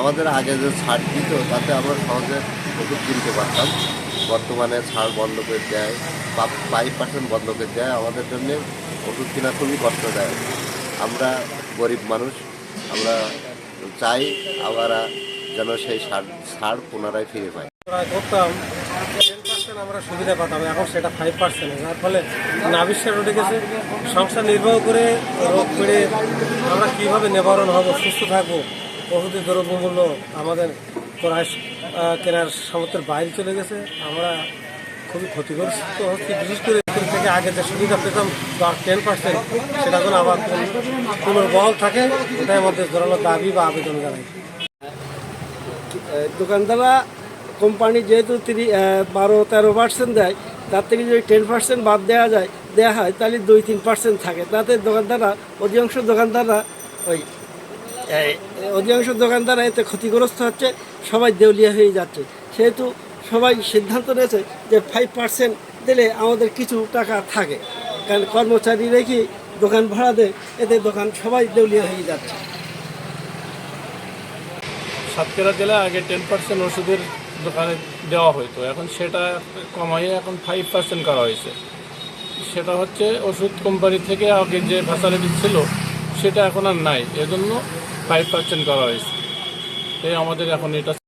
আমাদের আগে যে ছাড় দিত, তাতে আমরা সহজে ওষুধ কিনতে পারতাম। বর্তমানে ছাড় বন্ধ করে দেয়, বা ফাইভ পার্সেন্ট বন্ধ করে দেয়। আমাদের জন্য ওষুধ কেনা খুবই কষ্টদায়ক। আমরা গরিব মানুষ, আমরা চাই আমরা যেন সেই সার ছাড় পুনরায় ফিরে পাই করতাম টেন পার্সেন্ট আমরা সুবিধা পেতাম, এখন সেটা ফাইভ পার্সেন্ট যার ফলে নাবিশ্বাস উঠে গেছে। সংসার নির্বাহ করে রোগ পেড়ে আমরা কীভাবে নিবারণ হব, সুস্থ থাকব? ওষুধের দ্রব্যমূল্য আমাদের আহ, কেনার সামর্থ্যের বাইরে চলে গেছে। আমরা খুবই ক্ষতিগ্রস্ত হচ্ছি। বিশেষ করে থেকে আগে যে সুবিধা পেতাম দশ টেন পার্সেন্ট সেটা যেন আবার পুনর্বহল থাকে এটাই আমাদের জোরালো দাবি বা আবেদন জানাই। দোকানদাররা কোম্পানি যেহেতু তিনি বারো তেরো পার্সেন্ট দেয় তার থেকে যদি টেন পার্সেন্ট বাদ দেওয়া যায় দেওয়া হয় তাহলে দুই তিন পার্সেন্ট থাকে। তাতে দোকানদাররা অধিকাংশ দোকানদাররা ওই অধিকাংশ দোকানদাররা এতে ক্ষতিগ্রস্ত হচ্ছে, সবাই দেউলিয়া হয়ে যাচ্ছে। সেহেতু সবাই সিদ্ধান্ত নিয়েছে যে ফাইভ পার্সেন্ট দিলে আমাদের কিছু টাকা থাকে। কারণ কর্মচারী রেখে দোকান ভাড়া দেয়, এতে দোকান সবাই দেউলিয়া হয়ে যাচ্ছে। সাতক্ষীরা জেলায় আগে টেন পার্সেন্ট ওষুধের দোকানে দেওয়া হতো এখন সেটা কমাইয়ে এখন ফাইভ পার্সেন্ট করা হয়েছে। সেটা হচ্ছে ওষুধ কোম্পানি থেকে আগে যে ফ্যাসিলিটি ছিল, সেটা এখন আর নাই। এজন্য ফাইভ পার্সেন্ট করা হয়েছে। এই আমাদের এখন এটা